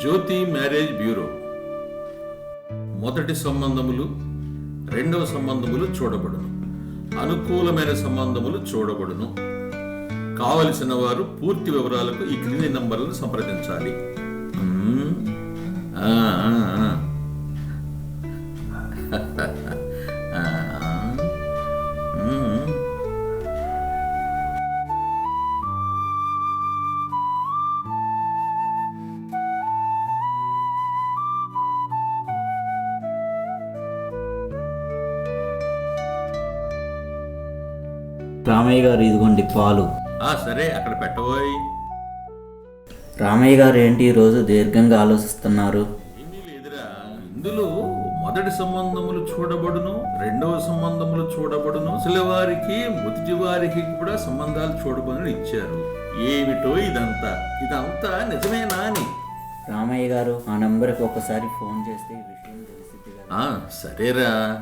జ్యోతి marriage bureau. మొదటి సంబంధములు రెండవ సంబంధములు చూడబడును. అనుకూలమైన సంబంధములు చూడబడును. కావలసిన వారు పూర్తి వివరాలకు ఈ క్రింది నంబర్లను సంప్రదించాలి. రామయ్య గారు ఇదిగోండి పాలు. ఆ సరే అక్కడ పెట్టబోయ్. రామయ్య గారు ఏంటి ఈరోజు దీర్ఘంగా ఆలోచిస్తున్నారు? ఏమీ లేదురా. ఇందులో మొదటి సంబంధములు చూడబడును రెండవ సంబంధములు చూడబడును. అసలు వారికి మొదటి వారికి కూడా సంబంధాలు చూడబడును ఇచ్చారు. ఏమిటో ఇదంతా? ఇదంతా నిజమేనా అని. రామయ్య గారు ఆ నంబర్కి ఒకసారి ఫోన్ చేస్తే ఈ విషయం కదా. ఆ, సరేరా.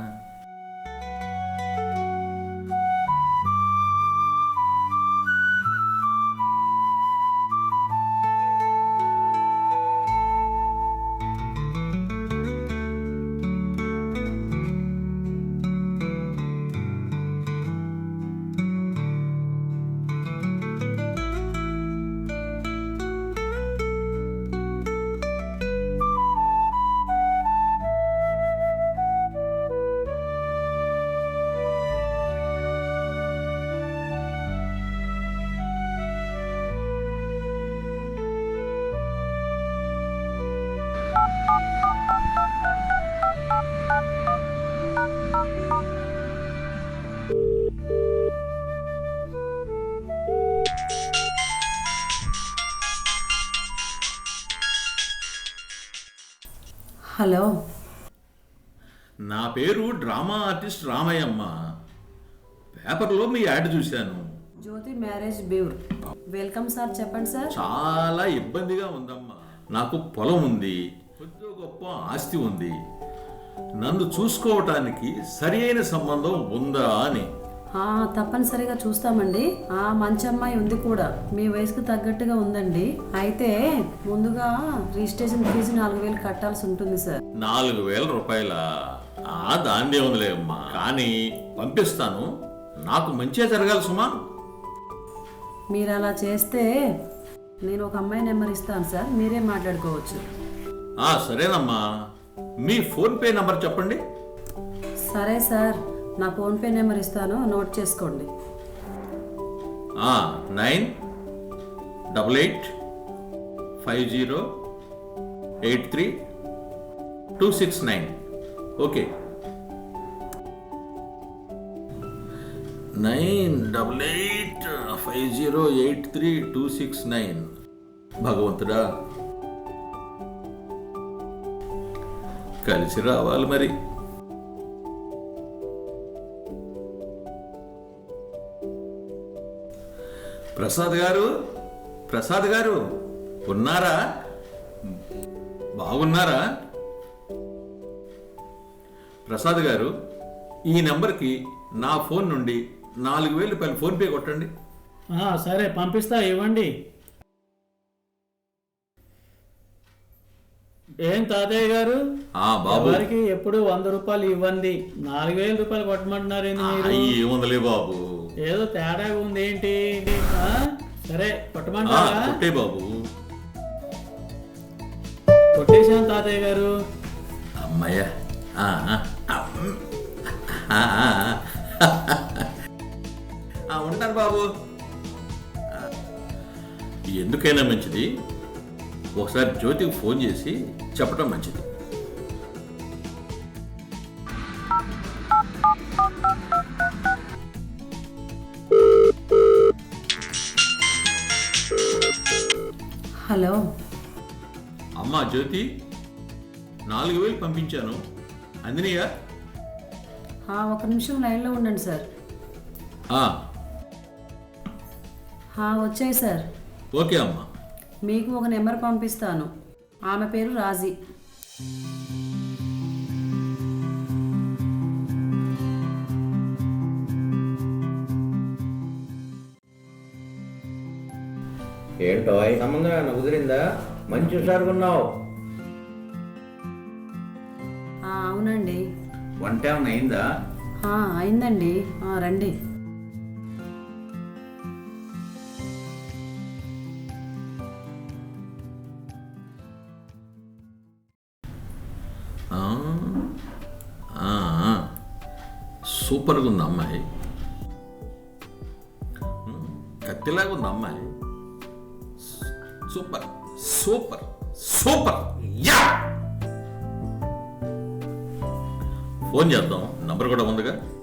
హలో. నా పేరు డ్రామా ఆర్టిస్ట్ రామయ్యమ్మ. పేపర్లో మీ యాడ్ చూశాను. Jyothi marriage bureau. Welcome sir చెప్పండి సార్. చాలా ఇబ్బందిగా ఉందమ్మా. నాకు పొలం ఉంది. కొద్దిగా గొప్ప ఆస్తి ఉంది. నన్ను చూసుకోవటానికి సరి అయిన సంబంధం ఉందా అని. తప్పనిసరిగా చూస్తామండి. ఆ మంచి అమ్మాయి ఉంది కూడా. మీ వయసుకు తగ్గట్టుగా ఉందండి. అయితే ముందుగా రిజిస్ట్రేషన్ ఫీజు నాలుగు వేలు కట్టాల్సి ఉంటుంది సార్. నాలుగు వేల రూపాయల? ఆ దాందే ఉందిలే అమ్మా. కానీ పంపిస్తాను. నాకు మంచిగా జరగాలి సుమా. మీరు అలా చేస్తే నేను ఒక అమ్మాయి నెంబర్ ఇస్తాను సార్. మీరే మాట్లాడుకోవచ్చు. ఆ సరేనమ్మా. మీ ఫోన్ పే నంబర్ చెప్పండి. సరే సార్ నా ఫోన్పే నెంబర్ ఇస్తాను నోట్ చేసుకోండి. Nine double eight five zero eight three two six nine. Okay. Nine double eight five zero eight three two six nine. భగవంతుడా. కలిసి రావాలి మరి. ప్రసాద్ గారు ప్రసాద్ గారు ఉన్నారా? బాగున్నారా? ప్రసాద్ గారు ఈ నెంబర్కి నా ఫోన్ నుండి నాలుగు వేలు రూపాయలు ఫోన్పే కొట్టండి. సరే పంపిస్తా ఇవ్వండి. ఏం తాతయ్య గారు? ఆ బాబు. ఎవరికి ఎప్పుడు వంద రూపాయలు ఇవ్వండి. నాలుగు వేల రూపాయలు కొట్టమంటున్నారు ఏముందలే బాబు. ఏదో తేడా ఉంది ఏంటి? ఆ? సరే కొట్టమంటారా? కొట్టే బాబు. కొట్టేశాను తాతయ్య గారు. అమ్మయ్య. ఉంటాను బాబు. ఎందుకైనా మంచిది? ఒకసారి జ్యోతికి ఫోన్ చేసి చెప్పడం మంచిది. హలో. అమ్మా జ్యోతి నాలుగు వేలు పంపించాను. అందినయా ఆ, ఒక నిమిషం లైన్లో ఉండండి సార్. వచ్చాయి సార్. ఓకే అమ్మా. మీకు ఒక నెంబర్ పంపిస్తాను. ఆమె పేరు రాజీ. ఏంటో సంబంధం ఏమైనా కుదిరిందా? మంచి హుషారుగా ఉన్నావు అవునండి. వంట ఏమైనా అయిందా? అయిందండి. రండి. సూపర్గా ఉంది అమ్మాయి. కత్తిలాగా ఉంది అమ్మాయి. Super super super. Yeah! Phone చేద్దాం నంబర్ కూడా ఉందిగా.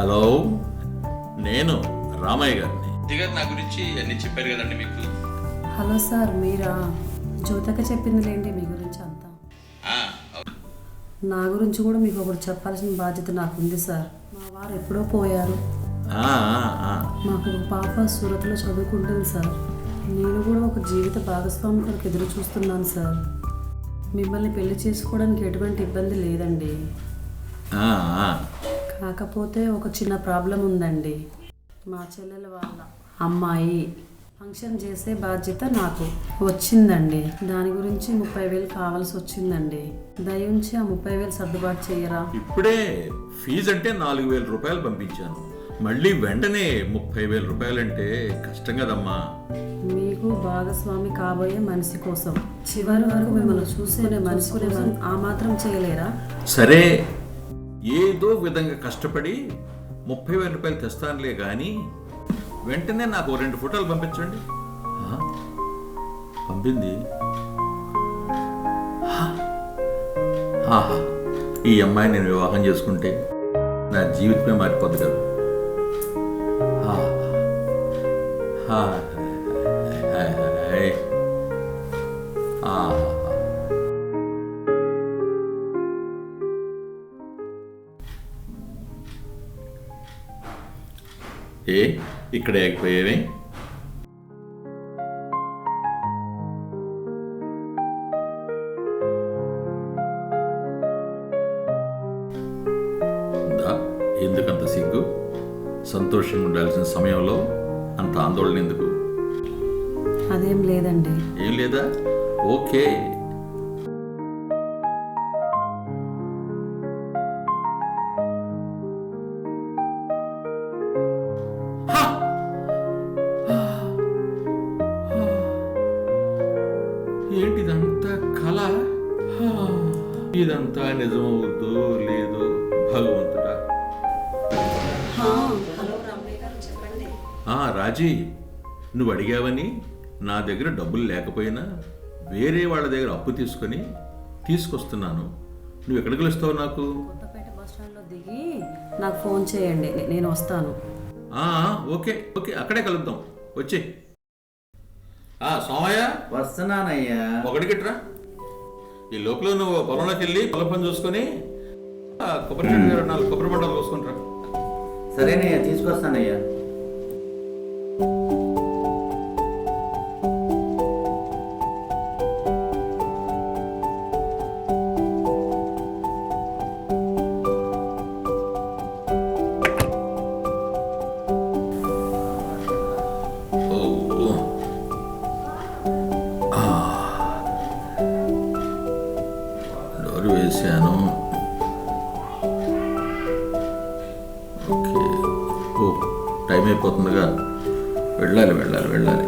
హలో నేను రామయ్య గారిని. దిగారు నా గురించి అన్ని చెప్పారు కదండి మీకు? హలో సార్ మీరా? జ్యోతక చెప్పింది లేండి మీ గురించి అంతా. నా గురించి కూడా మీకు ఒకటి చెప్పాల్సిన బాధ్యత నాకుంది సార్. మా వారు ఎప్పుడో పోయారు. ఆ, ఆ, ఆ. మాకు ఒక పాప సూరత్లో చదువుకుంటుంది సార్. నేను కూడా ఒక జీవిత భాగస్వామి కొరకు ఎదురు చూస్తున్నాను సార్. మిమ్మల్ని పెళ్ళి చేసుకోవడానికి ఎటువంటి ఇబ్బంది లేదండి. కాకపోతే ఒక చిన్న ప్రాబ్లం ఉందండి. మా చెల్లెల వాళ్ళ అమ్మాయి ఫంక్షన్ చేసే బాధ్యత నాకు వచ్చిందండి. దాని గురించి ముప్పై వేలు కావాల్సి వచ్చిందండి. దయించి ఆ ముప్పై వేలు సర్దుబాటు చేయరా? ఇప్పుడే ఫీజు అంటే నాలుగు వేల రూపాయలు పంపించాను. మళ్ళీ వెంటనే ముప్పై వేల రూపాయలంటే కష్టం కదమ్మా. మీకు భాగస్వామి కాబోయే మనిషి కోసం. చివరి వరకు మిమ్మల్ని చూసుకునే మనిషి కోసం ఆ మాత్రం చేయలేరా? సరే ఏదో విధంగా కష్టపడి ముప్పై వేల రూపాయలు తెస్తానులే కానీ వెంటనే నాకు ఓ రెండు ఫోటోలు పంపించండి. పంపింది? ఈ అమ్మాయి నేను వివాహం చేసుకుంటే నా జీవితమే మారిపోద్ది కదా. ఏ? ఇక్కడ ఆగిపోయేవి ఆ రాజీ నువ్వు అడిగావని నా దగ్గర డబ్బులు లేకపోయినా వేరే వాళ్ళ దగ్గర అప్పు తీసుకొని తీసుకొస్తున్నాను. నువ్వు ఎక్కడికి వెళ్తావు నాకు? కొత్తపేట బస్ స్టాండ్లో దిగి నాకు ఫోన్ చేయండి నేను వస్తాను. ఆ, ఓకే ఓకే అక్కడే కలుద్దాం. వచ్చే. ఆ సోమయ్య? వస్తున్నానయ్యా. ఒకటికిట్రా ఈ లోపల నువ్వు పొలంలోకి వెళ్ళి పొలం పని చూసుకొని ఆ, కొబ్బరి చెట్టు నాలుగు కొబ్బరి బండాలు కోసుకుంటారా సరేనయ్యా తీసుకొస్తానయ్యా. డోర్ ఓకే ఓ టైం అయిపోతుందిగా. వెళ్ళాలి వెళ్ళాలి వెళ్ళాలి.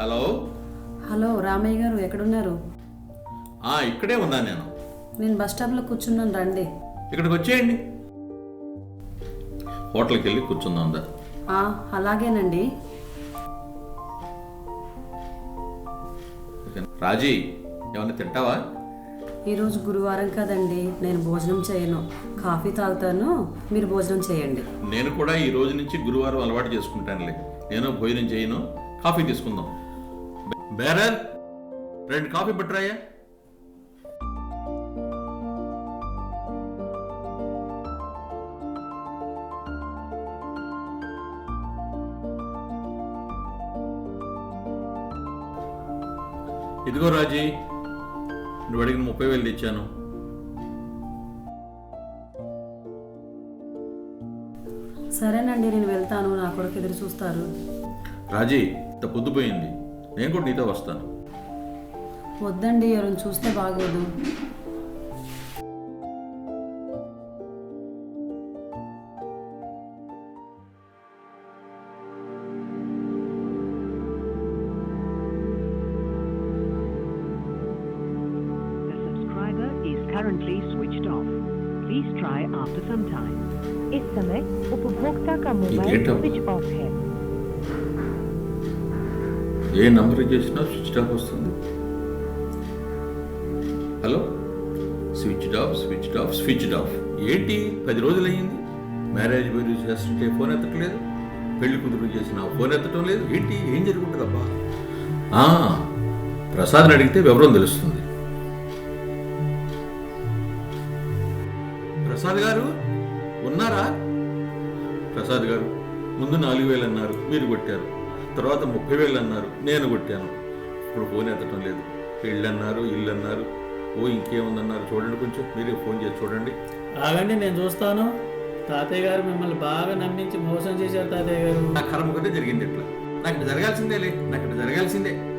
హలో? హలో రామయ్య గారు ఎక్కడున్నారు? ఆ ఇక్కడే ఉన్నాను నేను. నేను బస్ స్టాప్లో కూర్చున్నాను రండి. ఇక్కడికి వచ్చేయండి. హోటల్కి వెళ్ళి కూర్చుందాం దా. ఆ, అలాగేనండి. రాజీ ఏమన్నా తింటావా? ఈరోజు గురువారం కదండి నేను భోజనం చేయను. కాఫీ తాగుతాను మీరు భోజనం చేయండి. నేను కూడా ఈ రోజు నుంచి గురువారం అలవాటు చేసుకుంటానులే. నేను భోజనం చేయను కాఫీ తీసుకుందాం. బేరర్ రెండు కాఫీ పట్టరాయా. ఇదిగో రాజీ నువ్వు అడిగిన ముప్పై వేలు తెచ్చాను. సరేనండి నేను వెళ్తాను నా కొరకు ఎదురు చూస్తారు. రాజీ ఇంత పొద్దుపోయింది నేను కూడా నీతో వస్తాను వద్దండి ఎవరిని చూస్తే బాగోదు The subscriber is currently switched off. Please try after some time. इस समय उपभोक्ता का मोबाइल डेटा- स्विच ऑफ है ఏ నంబర్ చేసినా స్విచ్ ఆఫ్ వస్తుంది. Hello? Switch off switch off switch off. ఏంటి? పది రోజులు అయ్యింది మ్యారేజ్ మీరు చేస్తుంటే ఫోన్ ఎత్తట్లేదు. పెళ్ళి కుదురు చేసిన ఫోన్ ఎత్తడం లేదు. ఏంటి? ఏం జరుగుతుంది అబ్బా ప్రసాద్ని అడిగితే వివరం తెలుస్తుంది. ప్రసాద్ గారు ఉన్నారా? ప్రసాద్ గారు ముందు నాలుగు వేలు అన్నారు. మీరు కొట్టారు. తర్వాత ముప్పై వేలు అన్నారు. నేను కొట్టాను. ఇప్పుడు ఫోన్ ఎత్తడం లేదు. పెళ్ళి అన్నారు ఇల్లు అన్నారు ఓ ఇంకేముందన్నారు? చూడండి కొంచెం. మీరే ఫోన్ చేసి చూడండి. ఆగండి నేను చూస్తాను. తాతయ్య గారు మిమ్మల్ని బాగా నమ్మించి మోసం చేశారు తాతయ్య గారు. నా కర్మ ఒకటే జరిగింది ఇట్లా. నాకు ఇట్లా జరగాల్సిందే లే నాకు జరగాల్సిందే.